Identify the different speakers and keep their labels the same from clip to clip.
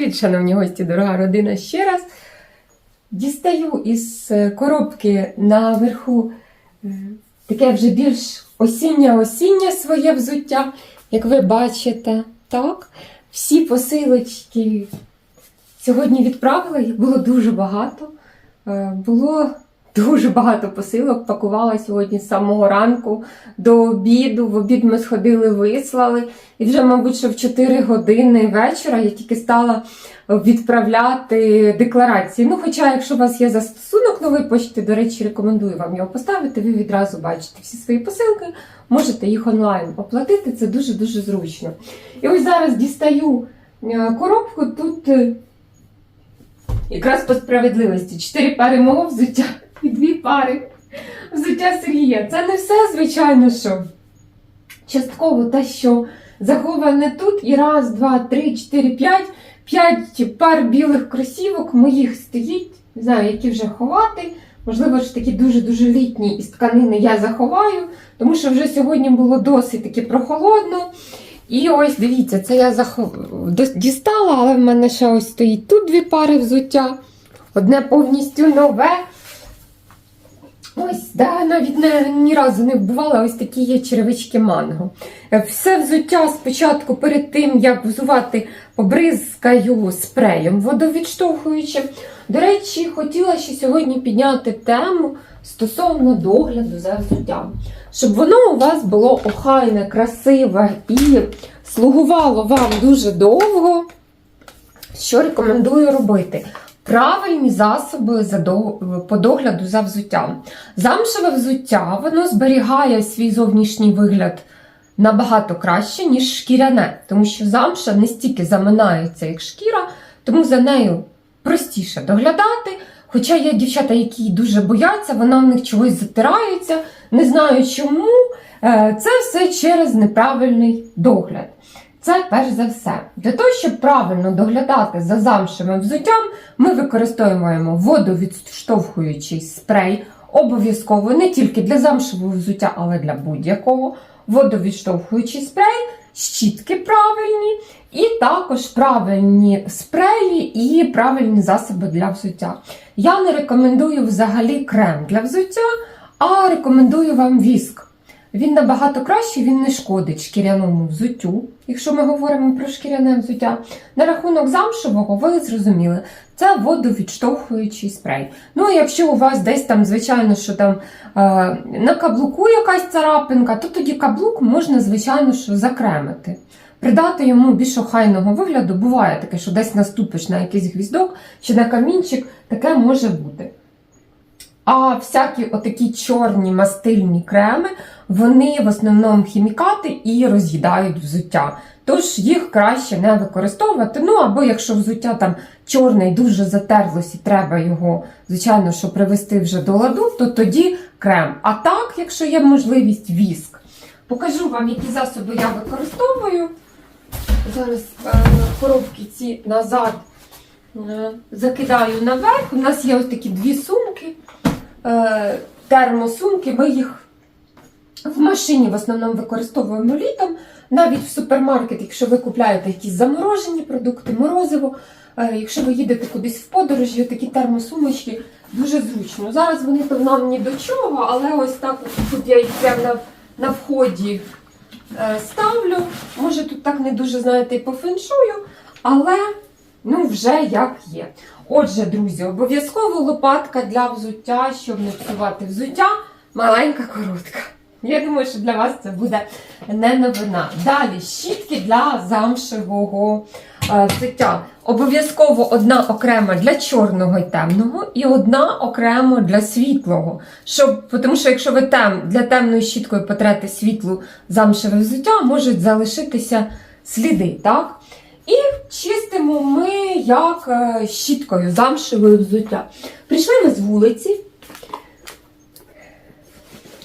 Speaker 1: Привіт, шановні гості, дорога родина. Ще раз дістаю із е, коробки наверху е, таке вже більш осіннє-осіннє своє взуття. Як ви бачите, так? Всі посилочки сьогодні відправила, їх було дуже багато. Е, Було дуже багато посилок. Пакувала сьогодні з самого ранку до обіду. В обід ми сходили, вислали. І вже, мабуть, що в 4 години вечора я тільки стала відправляти декларації. Ну, хоча, якщо у вас є застосунок нової почти, до речі, рекомендую вам його поставити, ви відразу бачите всі свої посилки, можете їх онлайн оплатити, це дуже-дуже зручно. І ось зараз дістаю е, коробку, тут е, якраз по справедливості 4 пари мого взуття і 2 пари взуття Сергія. Це не все, звичайно, що частково те, що заховане тут, і раз, два, три, чотири, п'ять. П'ять пар білих кросівок моїх стоїть, не знаю, які вже ховати. Можливо, ж такі дуже-дуже літні із тканини я заховаю, тому що вже сьогодні було досить таки прохолодно. І ось дивіться, це я захов... дістала, але в мене ще ось стоїть тут дві пари взуття. Одне повністю нове. Ось, да, навіть не, ні разу не бувала ось такі є черевички манго. Все взуття спочатку перед тим, як взувати, побризкаю спреєм водовідштовхуючим. До речі, хотіла ще сьогодні підняти тему стосовно догляду за взуттям. Щоб воно у вас було охайне, красиве і слугувало вам дуже довго. Що рекомендую робити? Правильні засоби по догляду за взуттям. Замшеве взуття воно зберігає свій зовнішній вигляд набагато краще, ніж шкіряне, тому що замша не стільки заминається, як шкіра, тому за нею простіше доглядати. Хоча є дівчата, які дуже бояться, вона в них чогось затирається, не знаю чому. Е, Це все через неправильний догляд. Це перш за все. Для того, щоб правильно доглядати за замшевим взуттям, ми використовуємо водовідштовхуючий спрей. Обов'язково не тільки для замшевого взуття, але для будь-якого. Водовідштовхуючий спрей, щітки правильні, і також правильні спреї і правильні засоби для взуття. Я не рекомендую взагалі крем для взуття, а рекомендую вам віск. Він набагато кращий, він не шкодить шкіряному взуттю, якщо ми говоримо про шкіряне взуття. На рахунок замшевого, ви зрозуміли, це водовідштовхуючий спрей. Ну, якщо у вас десь там, звичайно, що там е, на каблуку якась царапинка, то тоді каблук можна, звичайно, що закремити. Придати йому більш охайного вигляду, буває таке, що десь наступиш на якийсь гвіздок чи на камінчик, таке може бути. А всякі отакі чорні мастильні креми, вони в основному хімікати і роз'їдають взуття. Тож їх краще не використовувати. Ну або якщо взуття там чорне і дуже затерлось, і треба його, звичайно, що привести вже до ладу, то тоді крем. А так, якщо є можливість, віск. Покажу вам, які засоби я використовую. Зараз е, коробки ці назад е, закидаю наверх. У нас є ось такі дві сумки, е, термосумки. Ми їх в машині в основному використовуємо літом. Навіть в супермаркет, якщо ви купляєте якісь заморожені продукти, морозиво, е, якщо ви їдете кудись в подорожі, такі термосумочки дуже зручно. Зараз вони то нам ні до чого, але ось так тут я їх на, на вході е, ставлю. Може тут так не дуже, знаєте, і по феншую, але ну вже як є. Отже, друзі, обов'язково лопатка для взуття, щоб не псувати взуття, маленька коротка. Я думаю, що для вас це буде не новина. Далі щітки для замшевого е, взуття. Обов'язково одна окрема для чорного і темного, і одна окремо для світлого. Щоб, тому що якщо ви тем, для темною щіткою потрете світлу замшеве взуття, можуть залишитися сліди. так? І чистимо ми як е, щіткою замшевою взуття. Прийшли ми з вулиці.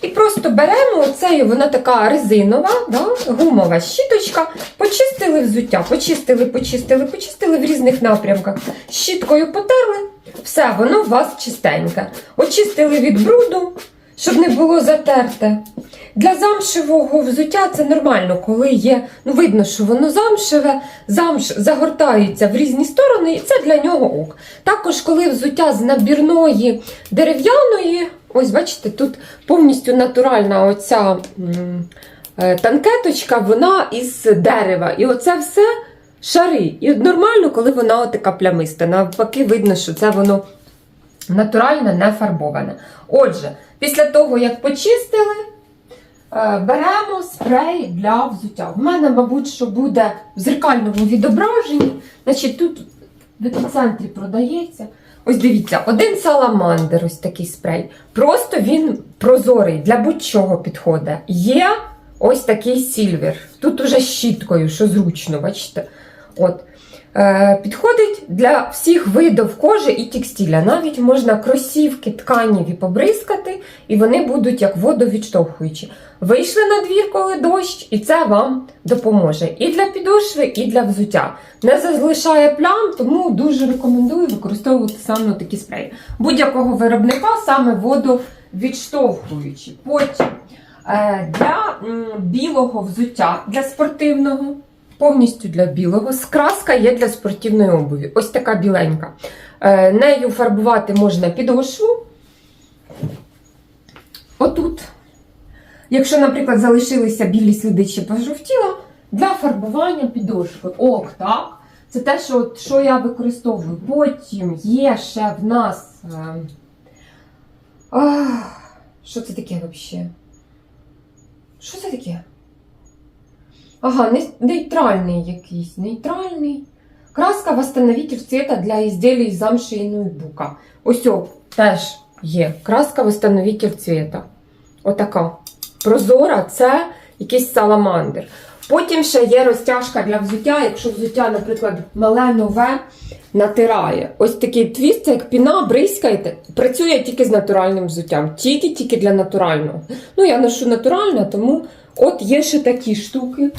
Speaker 1: І просто беремо оцею, вона така резинова, да, гумова щіточка, почистили взуття, почистили, почистили, почистили в різних напрямках. Щіткою потерли, все, воно у вас чистеньке. Очистили від бруду, щоб не було затерте. Для замшевого взуття це нормально, коли є, ну видно, що воно замшеве, замш загортається в різні сторони, і це для нього ок. Також, коли взуття з набірної дерев'яної, ось бачите, тут повністю натуральна оця е, танкеточка, вона із дерева. І оце все шари. І нормально, коли вона така плямиста. Навпаки, видно, що це воно натуральне, не фарбоване. Отже, після того, як почистили, е, беремо спрей для взуття. В мене, мабуть, що буде в зеркальному відображенні. Значить, тут в епіцентрі продається. Ось дивіться, один саламандр, ось такий спрей. Просто він прозорий, для будь-чого підходить. Є ось такий сільвер. Тут уже щіткою, що зручно, бачите? От. Е, підходить для всіх видів кожи і текстиля. Навіть можна кросівки тканіві побризкати, і вони будуть як водовідштовхуючі. Вийшли на двір, коли дощ, і це вам допоможе і для підошви, і для взуття. Не залишає плям, тому дуже рекомендую використовувати саме такі спреї. Будь-якого виробника саме водовідштовхуючі. Потім е, для білого взуття, для спортивного. Повністю для білого. Скраска є для спортивної обуві. Ось така біленька. Е, нею фарбувати можна підошву. Отут. Якщо, наприклад, залишилися білі сліди чи пожовтіла, для фарбування підошви. Ок, так? Це те, що, що я використовую. Потім є ще в нас. Е, ах, що це таке взагалі? Що це таке? Ага, не- нейтральний якийсь, нейтральний. Краска восстановитель цвета для изделий из замши і ноутбука. Ось теж є. Краска восстановитель цвета. Отака. Прозора це якийсь саламандр. Потім ще є розтяжка для взуття, якщо взуття, наприклад, мале нове натирає. Ось такий твіст, це як піна, бризкаєте. Працює тільки з натуральним взуттям. Тільки-тільки для натурального. Ну, я ношу натуральне, тому от є ще такі штуки.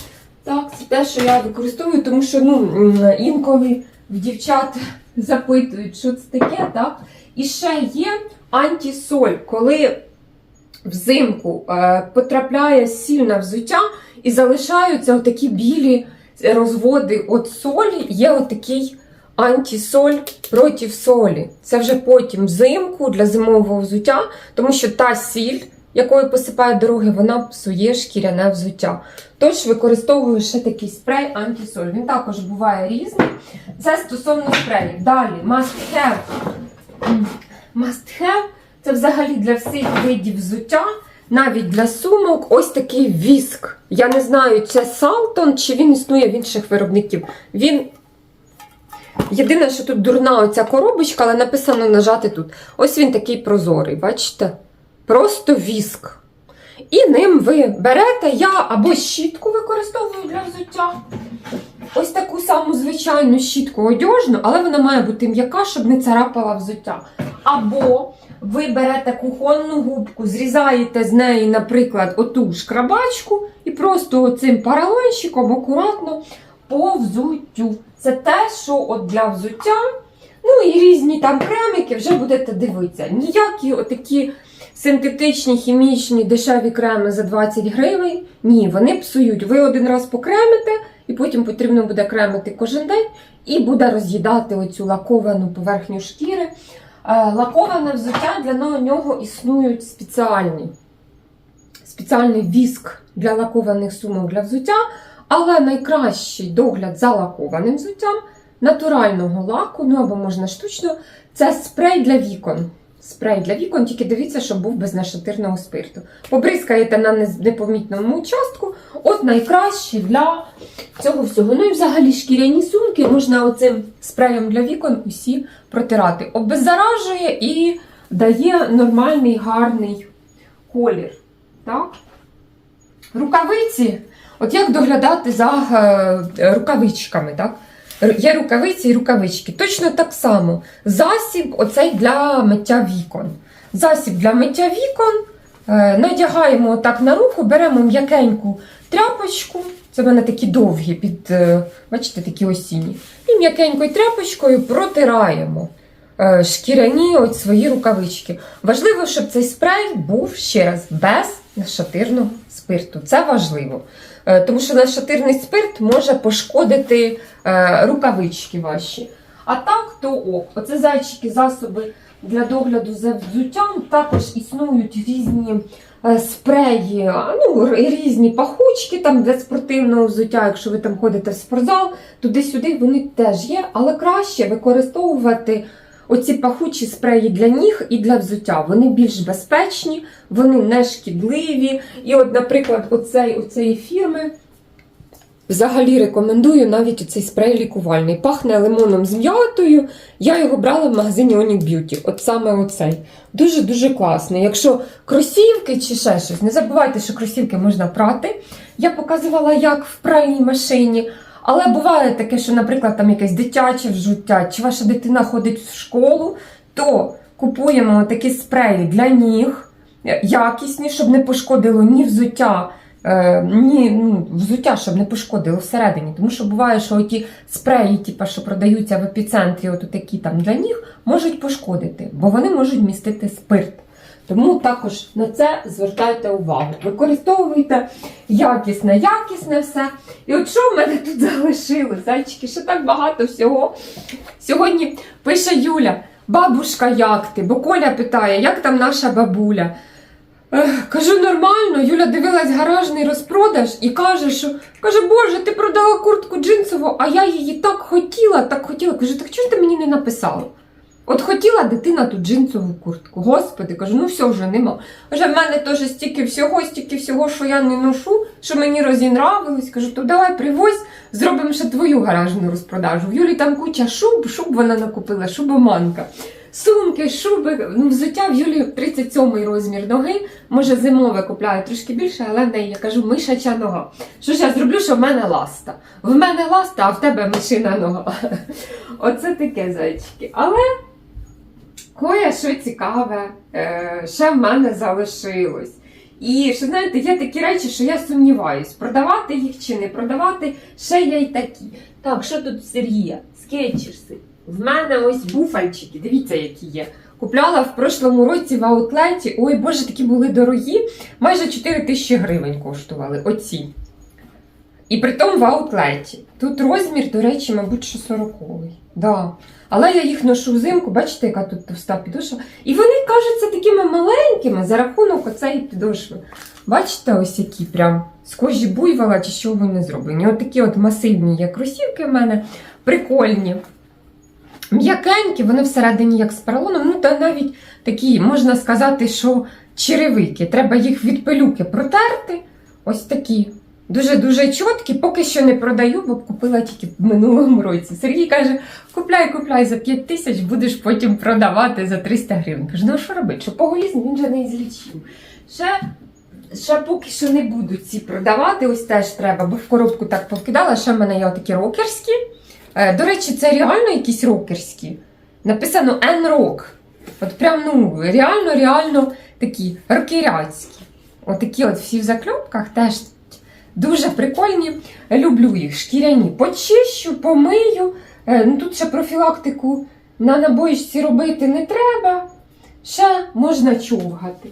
Speaker 1: Так, це те, що я використовую, тому що ну, інколи в дівчат запитують, що це таке, так? І ще є антисоль, коли взимку е, потрапляє сіль на взуття і залишаються отакі білі розводи от солі, є отакий антисоль проти солі. Це вже потім взимку для зимового взуття, тому що та сіль, якою посипає дороги, вона псує шкіряне взуття. Тож використовую ще такий спрей антисоль. Він також буває різний. Це стосовно спреїв. Далі must have. Must have це взагалі для всіх видів взуття, навіть для сумок, ось такий віск. Я не знаю, це Салтон чи він існує в інших виробників. Він. Єдине, що тут дурна оця коробочка, але написано нажати тут. Ось він такий прозорий, бачите? Просто віск. І ним ви берете, я або щітку використовую для взуття. Ось таку саму звичайну щітку одяжну, але вона має бути м'яка, щоб не царапала взуття. Або ви берете кухонну губку, зрізаєте з неї, наприклад, оту шкрабачку, і просто цим паралончиком акуратно по взуттю. Це те, що от для взуття. Ну і різні там кремики вже будете дивитися. Ніякі отакі синтетичні, хімічні, дешеві креми за 20 гривень. Ні, вони псують. Ви один раз покремите, і потім потрібно буде кремити кожен день, і буде роз'їдати оцю лаковану поверхню шкіри. Е, Лаковане взуття для нього існують спеціальні. Спеціальний віск для лакованих сумок для взуття, але найкращий догляд за лакованим взуттям натурального лаку, ну або можна штучно, це спрей для вікон. Спрей для вікон, тільки дивіться, щоб був без нашатирного спирту. Побризкаєте на непомітному участку, от найкраще для цього всього. Ну і взагалі шкіряні сумки можна оцим спреєм для вікон усі протирати. Обеззаражує і дає нормальний гарний колір. Так? Рукавиці. От як доглядати за е, рукавичками, так? Є рукавиці і рукавички. Точно так само. Засіб оцей для миття вікон. Засіб для миття вікон. Е, надягаємо так на руку, беремо м'якеньку тряпочку. Це в мене такі довгі, під, е, бачите, такі осінні. І м'якенькою тряпочкою протираємо. е, шкіряні от свої рукавички. Важливо, щоб цей спрей був ще раз без нашатирного спирту. Це важливо. Е, Тому що нашатирний спирт може пошкодити е, рукавички ваші. А так, то ок. Оце зайчики, засоби для догляду за взуттям. Також існують різні е, спреї, ну, різні пахучки там для спортивного взуття, якщо ви там ходите в спортзал, туди-сюди вони теж є, але краще використовувати оці пахучі спреї для ніг і для взуття. Вони більш безпечні, вони не шкідливі. І, от, наприклад, оцей, оцеї фірми. Взагалі рекомендую навіть оцей спрей лікувальний. Пахне лимоном з м'ятою. Я його брала в магазині Onic Beauty. От саме оцей. Дуже-дуже класний. Якщо кросівки чи ще щось, не забувайте, що кросівки можна прати. Я показувала, як в пральній машині. Але буває таке, що, наприклад, там якесь дитяче взуття, чи ваша дитина ходить в школу, то купуємо такі спреї для ніг, е, якісні, щоб не пошкодило ні взуття, е, ні ну, взуття, щоб не пошкодило всередині. Тому що буває, що ті спреї, типу, що продаються в епіцентрі, от такі там для ніг, можуть пошкодити, бо вони можуть містити спирт. Тому також на це звертайте увагу. Використовуйте якісне, якісне все. І от що в мене тут залишилось, зайчики, ще так багато всього. Сьогодні пише Юля, бабушка, як ти? Бо Коля питає, як там наша бабуля? Ех, кажу, нормально. Юля дивилась гаражний розпродаж і каже, що каже, Боже, ти продала куртку джинсову, а я її так хотіла, так хотіла. Кажу, так чого ж ти мені не написала? От хотіла дитина ту джинсову куртку. Господи, кажу, ну все вже нема. Каже, в мене теж стільки всього, стільки всього, що я не ношу, що мені розінравилось. Кажу, то давай привозь, зробимо ще твою гаражну розпродажу. В Юлі там куча шуб, шуб вона накупила, шубоманка. Сумки, шуби, ну, взуття в Юлі 37 розмір ноги. Може, зимове купляю трошки більше, але в неї я кажу, мишача нога. Що ж я зроблю, що в мене ласта? В мене ласта, а в тебе мишина нога. Оце таке зайчики. Але кое що цікаве е, ще в мене залишилось. І що знаєте, є такі речі, що я сумніваюсь, продавати їх чи не продавати. Ще є й такі. Так, що тут Сергія? Скетчерси. В мене ось буфальчики, дивіться, які є. Купляла в прошлому році в аутлеті. Ой, боже, такі були дорогі. Майже 4 тисячі гривень коштували. Оці. І при тому в аутлеті. Тут розмір, до речі, мабуть, що 40-й. Да. Але я їх ношу взимку, бачите, яка тут товста підошва. І вони кажуться такими маленькими за рахунок оцеї підошви. Бачите, ось які прям з кожі буйвола чи що вони зроблені. От такі от масивні є кросівки в мене, прикольні. М'якенькі, вони всередині як з поролоном, ну та навіть такі, можна сказати, що черевики. Треба їх від пилюки протерти. Ось такі. Дуже-дуже чіткі, поки що не продаю, бо купила тільки в минулому році. Сергій каже: купляй, купляй за 5 тисяч, будеш потім продавати за 300 гривень. Кажу, ну що робити? Що поголізм він же не злічив. Ще, ще поки що не буду ці продавати, ось теж треба, бо в коробку так повкидала. Ще в мене є отакі рокерські. Е, До речі, це реально якісь рокерські. Написано N-Rock. От прям, ну, реально, реально такі рокеряцькі. Отакі от всі в закльопках теж дуже прикольні. Люблю їх, шкіряні. Почищу, помию. Е, Ну, тут ще профілактику на набоїчці робити не треба. Ще можна човгати.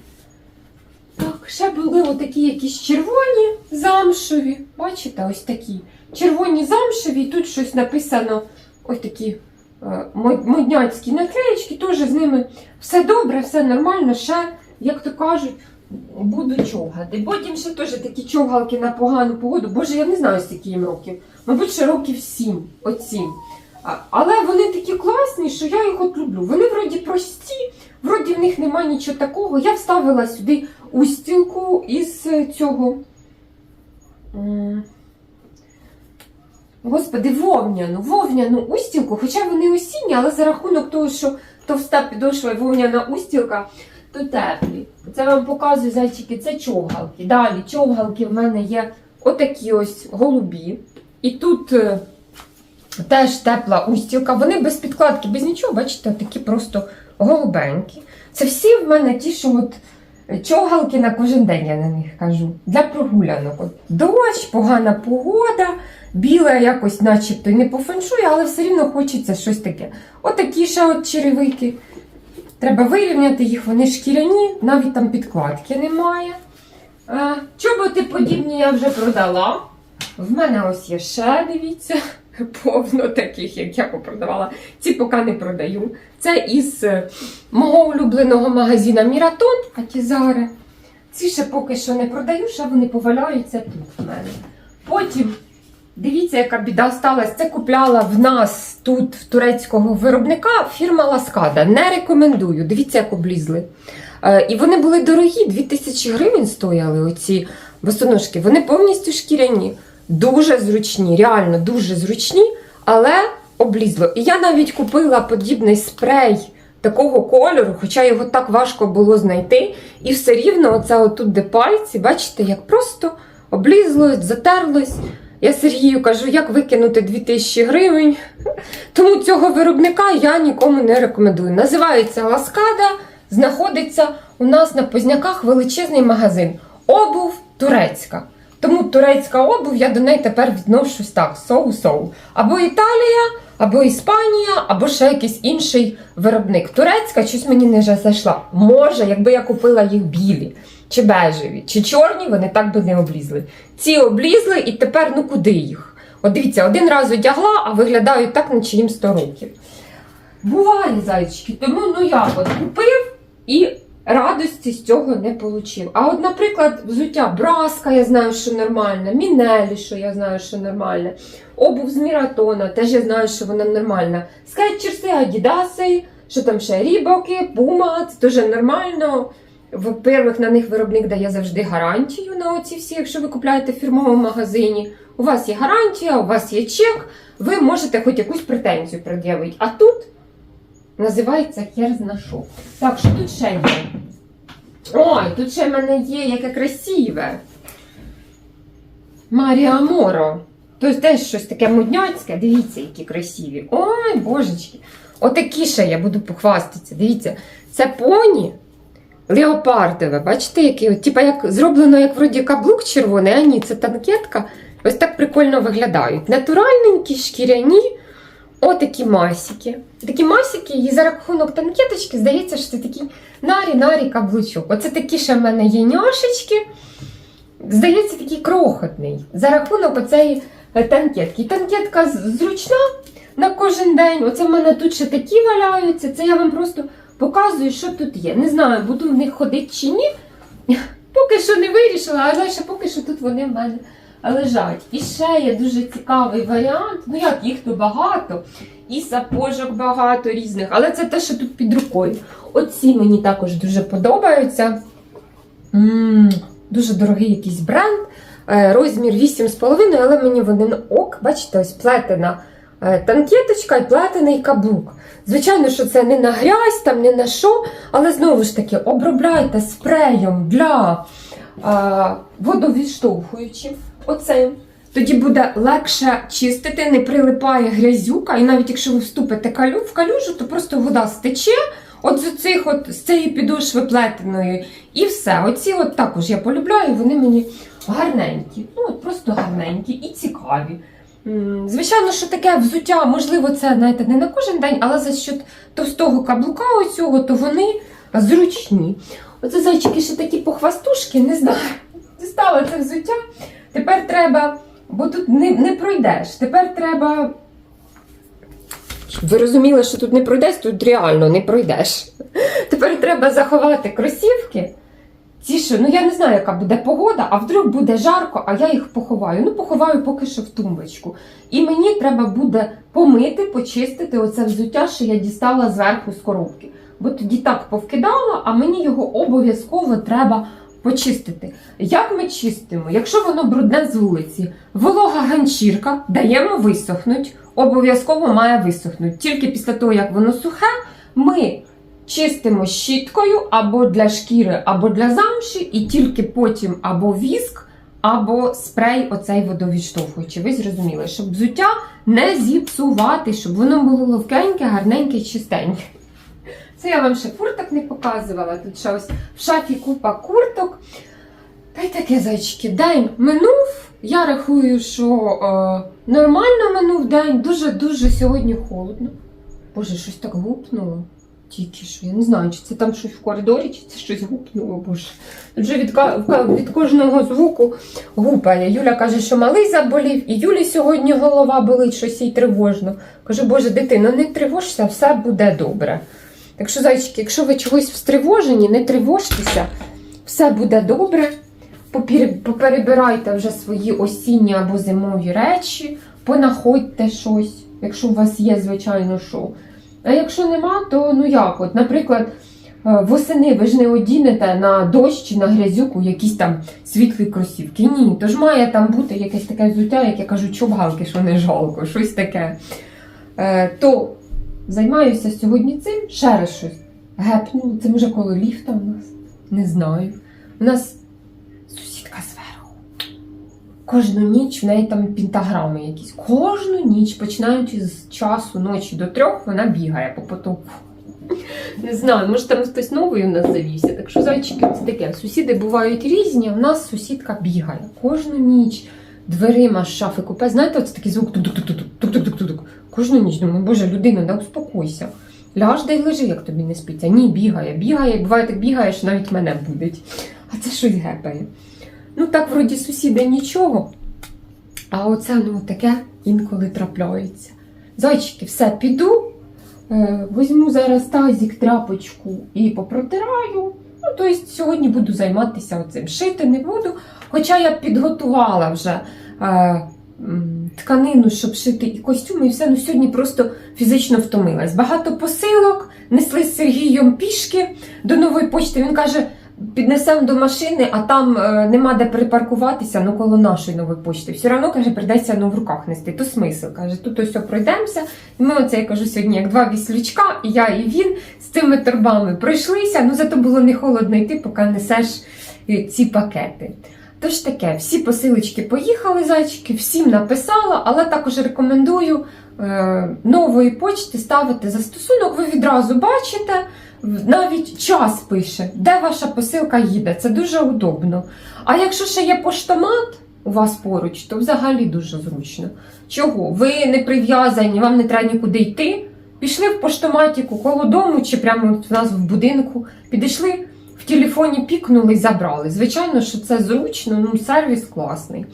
Speaker 1: Так, ще були отакі якісь червоні замшеві. Бачите, ось такі. Червоні замшеві, і тут щось написано. Ось такі е, мод- модняцькі наклеєчки, теж з ними все добре, все нормально. Ще, як то кажуть, буду човгати. Потім ще теж такі човгалки на погану погоду. Боже, я не знаю, скільки їм років. Мабуть, ще років сім. Оцім. Але вони такі класні, що я їх от люблю. Вони вроді прості, вроді в них немає нічого такого. Я вставила сюди устілку із е, цього. Господи, вовняну, вовняну устілку, хоча вони осінні, але за рахунок того, що товста підошва і вовняна устілка, то теплі. Це вам показую, зайчики, це човгалки. Далі човгалки в мене є отакі ось голубі. І тут е, теж тепла устілка. Вони без підкладки, без нічого, бачите, такі просто голубенькі. Це всі в мене ті, що от чогалки на кожен день, я на них кажу. Для прогулянок. От дощ, погана погода, біле якось начебто не пофеншує, але все рівно хочеться щось таке. Отакі ще от черевики. Треба вирівняти їх, вони шкіряні, навіть там підкладки немає. Чоботи подібні я вже продала. В мене ось є ще, дивіться, повно таких, як я попродавала. Ці поки не продаю. Це із е, мого улюбленого магазина Міратон, а ті зараз. Ці ще поки що не продаю, ще вони поваляються тут в мене. Потім, дивіться, яка біда сталася. Це купляла в нас тут, в турецького виробника, фірма Ласкада. Не рекомендую. Дивіться, як облізли. Е, І вони були дорогі, 2000 гривень стояли оці босоножки. Вони повністю шкіряні, дуже зручні, реально дуже зручні, але облізло. І я навіть купила подібний спрей такого кольору, хоча його так важко було знайти. І все рівно, оце отут, де пальці, бачите, як просто облізло, затерлось. Я Сергію кажу, як викинути 2000 гривень. Тому цього виробника я нікому не рекомендую. Називається Ласкада, знаходиться у нас на Позняках величезний магазин. Обув турецька. Тому турецька обув, я до неї тепер відношусь так: соу-соу. Або Італія, або Іспанія, або ще якийсь інший виробник. Турецька щось мені не зайшла. Може, якби я купила їх білі, чи бежеві, чи чорні, вони так би не облізли. Ці облізли, і тепер ну куди їх? От дивіться, один раз одягла, а виглядають так, наче їм 100 років. Буває, зайчики, тому ну як от купив і радості з цього не отримав. А от, наприклад, взуття Браска, я знаю, що нормальне, Мінелі, що я знаю, що нормальне, обув з Міратона, теж я знаю, що вона нормальна. Скетчерси, Адідаси, що там ще Рібоки, Пума, це теж нормально. Во-первых, на них виробник дає завжди гарантію на оці всі, якщо ви купляєте в фірмовому магазині. У вас є гарантія, у вас є чек, ви можете хоч якусь претензію пред'явити. А тут називається хер зна. Так, що тут ще є? Ой, тут ще в мене є яке красиве. Марія Моро. Тобто теж щось таке мудняцьке. Дивіться, які красиві. Ой, божечки. Отакі ще я буду похвастатися. Дивіться, це поні леопардове. Бачите? От, Типа як зроблено, як вроді каблук червоний, а ні, це танкетка. Ось так прикольно виглядають. Натуральненькі, шкіряні. Отакі масики. Такі масики, і за рахунок танкеточки здається, що це такий нарі-нарі каблучок. Оце такі ще в мене є няшечки. Здається, такий крохотний. За рахунок оцеї е, танкетки. Танкетка зручна на кожен день. Оце в мене тут ще такі валяються. Це я вам просто показую, що тут є. Не знаю, буду в них ходити чи ні. Поки що не вирішила, але ще поки що тут вони в мене лежать. І ще є дуже цікавий варіант. Ну як їх то багато, і сапожок багато різних, але це те, що тут під рукою. Оці мені також дуже подобаються. м дуже дорогий якийсь бренд. Е, Розмір 8,5, але мені вони ок. Бачите, ось плетена танкеточка і плетений каблук. Звичайно, що це не на грязь, там не на що, але знову ж таки обробляйте спреєм для е, водовідштовхуючим. Оцим. Тоді буде легше чистити, не прилипає грязюка, і навіть якщо ви вступите в калюжу, то просто вода стече от з цих от, з цієї підошви плетеної. І все. Оці от також я полюбляю, вони мені гарненькі. Ну, от просто гарненькі і цікаві. Звичайно, що таке взуття, можливо, це знаєте, не на кожен день, але за счет товстого каблука оцього, то вони зручні. Оце зайчики ще такі похвастушки, не знаю. Дістала це взуття. Тепер треба, бо тут не, не пройдеш. Тепер треба. Щоб ви розуміли, що тут не пройдеш, тут реально не пройдеш. Тепер треба заховати кросівки. Ці що, ну я не знаю, яка буде погода, а вдруг буде жарко, а я їх поховаю. Ну, поховаю поки що в тумбочку. І мені треба буде помити, почистити оце взуття, що я дістала зверху з коробки. Бо тоді так повкидала, а мені його обов'язково треба почистити. Як ми чистимо? Якщо воно брудне з вулиці, волога ганчірка, даємо висохнуть, обов'язково має висохнути. Тільки після того, як воно сухе, ми чистимо щіткою або для шкіри, або для замші, і тільки потім або віск, або спрей оцей водовідштовхуючий. Ви зрозуміли, щоб взуття не зіпсувати, щоб воно було ловкеньке, гарненьке, чистеньке. Це я вам ще курток не показувала. Тут ще ось в шафі купа курток. Та й таке зайчики. День минув. Я рахую, що е, нормально минув день. Дуже-дуже сьогодні холодно. Боже, щось так гупнуло. Тільки що. Я не знаю, чи це там щось в коридорі, чи це щось гупнуло, боже. Вже від, від кожного звуку гупає. Юля каже, що малий заболів, і Юлі сьогодні голова болить, щось їй тривожно. Кажу, Боже, дитино, не тривожся, все буде добре. Так що, зайчики, якщо ви чогось встривожені, не тривожтеся, все буде добре. Поперебирайте вже свої осінні або зимові речі, понаходьте щось, якщо у вас є, звичайно, що. А якщо нема, то ну як? От, наприклад, е, восени ви ж не одінете на дощ чи на грязюку якісь там світлі кросівки. Ні, то ж має там бути якесь таке взуття, як я кажу, чобгалки, що не жалко, щось таке. Е, то займаюся сьогодні цим, ще раз щось. Гепнуло, це може коло ліфта у нас? Не знаю. У нас. Кожну ніч в неї там пентаграми якісь. Кожну ніч, починаючи з часу ночі до трьох, вона бігає по потоку. Не знаю, може там хтось новий у нас завівся. Так що зайчики, це таке. Сусіди бувають різні, а в нас сусідка бігає кожну ніч дверима з шафи купе. Знаєте, оце такий звук тук-тук-тук-тук-тук-тук-тук. Кожну ніч думаю, боже, людина, да успокойся. Ляж де й лежи, як тобі не спиться. Ні, бігає, бігає, буває так бігає, що навіть мене будить. А це щось гепає. Ну так, вроді сусіда нічого. А оце ну таке інколи трапляється. Зайчики, все, піду. Е, візьму зараз тазик, тряпочку і попротираю. Ну, тобто сьогодні буду займатися оцим. Шити не буду. Хоча я підготувала вже е, тканину, щоб шити і костюми, і все. Ну сьогодні просто фізично втомилась. Багато посилок несли з Сергієм пішки до нової почти. Він каже: піднесемо до машини, а там е, нема де припаркуватися, ну коло нашої нової почти. Все одно каже, прийдеться ну, в руках нести. То смисл. Каже, тут ось пройдемося. І ми оце я кажу сьогодні, як два віслючка, і я, і він з цими торбами пройшлися. Ну зато було не холодно йти, поки несеш е, ці пакети. Тож таке, всі посилочки поїхали, зайчики, всім написала, але також рекомендую е, нової почти ставити застосунок. Ви відразу бачите, навіть час пише, де ваша посилка їде. Це дуже удобно. А якщо ще є поштомат у вас поруч, то взагалі дуже зручно. Чого? Ви не прив'язані, вам не треба нікуди йти. Пішли в поштоматіку коло дому чи прямо в нас в будинку, підійшли в телефоні, пікнули і забрали. Звичайно, що це зручно, ну сервіс класний.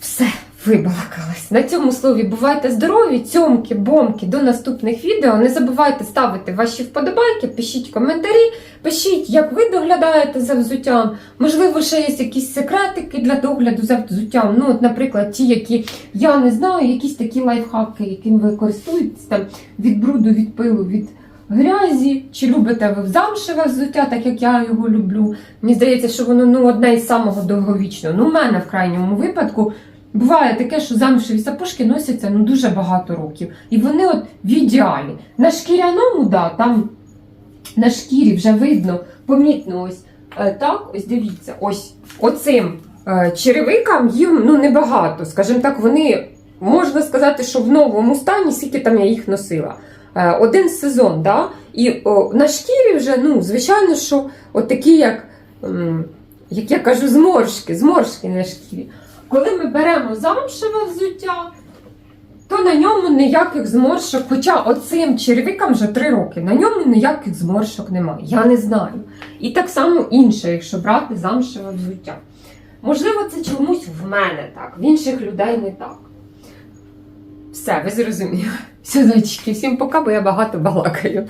Speaker 1: Все, вибалакалась. На цьому слові бувайте здорові, цьомки, бомки, до наступних відео. Не забувайте ставити ваші вподобайки, пишіть коментарі, пишіть, як ви доглядаєте за взуттям. Можливо, ще є якісь секретики для догляду за взуттям. Ну, от, наприклад, ті, які я не знаю, якісь такі лайфхаки, яким ви користуєтесь там від бруду, від пилу, від грязі. Чи любите ви замшеве взуття, так як я його люблю. Мені здається, що воно ну, одне із самого довговічного. Ну, у мене в крайньому випадку. Буває таке, що замшеві сапожки носяться ну, дуже багато років. І вони от в ідеалі. На шкіряному, да, там на шкірі вже видно, помітно ось е, так, ось дивіться, ось оцим е, черевикам їм ну, небагато. Скажімо так, вони можна сказати, що в новому стані, скільки там я їх носила. Е, один сезон, да? і о, на шкірі вже, ну, звичайно, що от такі, як, як я кажу, зморшки, зморшки на шкірі. Коли ми беремо замшеве взуття, то на ньому ніяких зморшок, хоча оцим черевикам вже три роки, на ньому ніяких зморшок немає. Я не знаю. І так само інше, якщо брати замшеве взуття. Можливо, це чомусь в мене так, в інших людей не так. Все, ви зрозуміли. Зайчики, всім пока, бо я багато балакаю.